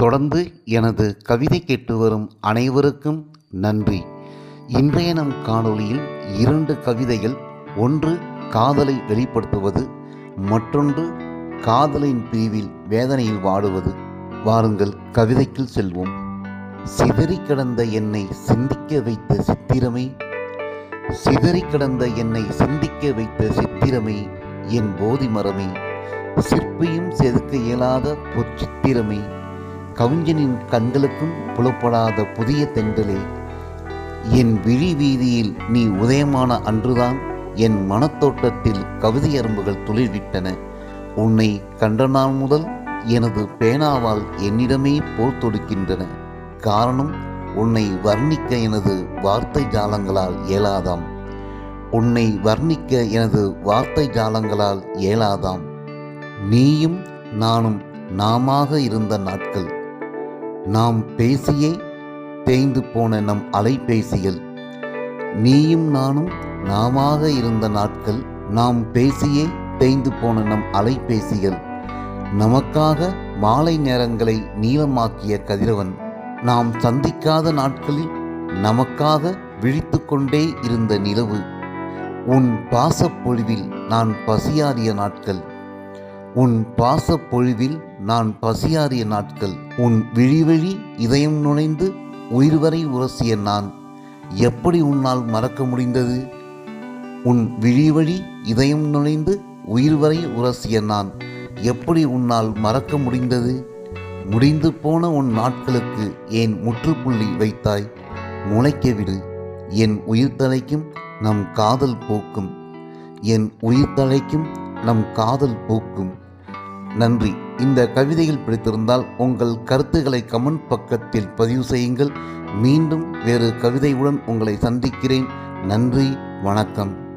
தொடர்ந்து எனது கவிதை கேட்டு வரும் அனைவருக்கும் நன்றி. இன்றைய நம் காணொளியில் இரண்டு கவிதைகள் ஒன்று காதலை வெளிப்படுத்துவது மற்றொன்று காதலின் பிரிவில் வேதனையில் வாடுவது. வாருங்கள் கவிதைக்குள் செல்வோம். சிதறி கிடந்த என்னை சிந்திக்க வைத்த சித்திரமே சிதறி கிடந்த என்னை சிந்திக்க வைத்த சித்திரமே என் போதி மரமே சிற்பியும் செதுக்க இயலாத பொற்சித்திரமே கவிஞனின் கண்களுக்கும் புலப்படாத புதிய தென்றலே என் விழி வீதியில் நீ உதயமான அன்றுதான் என் மனத்தோட்டத்தில் கவிதை அரும்புகள் துளிர்விட்டன. உன்னை கண்ட நாள் முதல் எனது பேனாவால் என்னிடமே போர் தொடுக்கின்றன. காரணம் உன்னை வர்ணிக்க எனது வார்த்தை ஜாலங்களால் இயலாதாம். உன்னை வர்ணிக்க எனது வார்த்தை ஜாலங்களால் இயலாதாம். நீயும் நானும் நாமாக இருந்த நாட்கள் நாம் பேசியே தேய்ந்து போன நம் அலைபேசியில் நீயும் நானும் நாமாக இருந்த நாட்கள் நாம் பேசியே தேய்ந்து போன நம் அலைபேசிகள் நமக்காக மாலை நேரங்களை நீளமாக்கிய கதிரவன் நாம் சந்திக்காத நாட்களில் நமக்காக விழித்து கொண்டே இருந்த நிலவு உன் பாசப்பொழிவில் நான் பசியாறிய நாட்கள் உன் பாசப்பொழிவில் நான் பசியாறிய நாட்கள் உன் விழிவழி இதயம் நுழைந்து உயிர் வரை உரசிய நான் எப்படி உன்னால் மறக்க முடிந்தது? உன் விழிவழி இதயம் நுழைந்து உயிர் வரை உரசிய நான் எப்படி உன்னால் மறக்க முடிந்தது? முடிந்து போன உன் நாட்களுக்கு ஏன் முற்றுப்புள்ளி வைத்தாய்? முளைக்க விடு. என் உயிர் தலைக்கும் நம் காதல் போக்கும். என் உயிர் நம் காதல் போக்கும். நன்றி. இந்த கவிதையில் பிடித்திருந்தால் உங்கள் கருத்துக்களை கமெண்ட் பக்கத்தில் பதிவு செய்யுங்கள். மீண்டும் வேறு கவிதையுடன் உங்களை சந்திக்கிறேன். நன்றி வணக்கம்.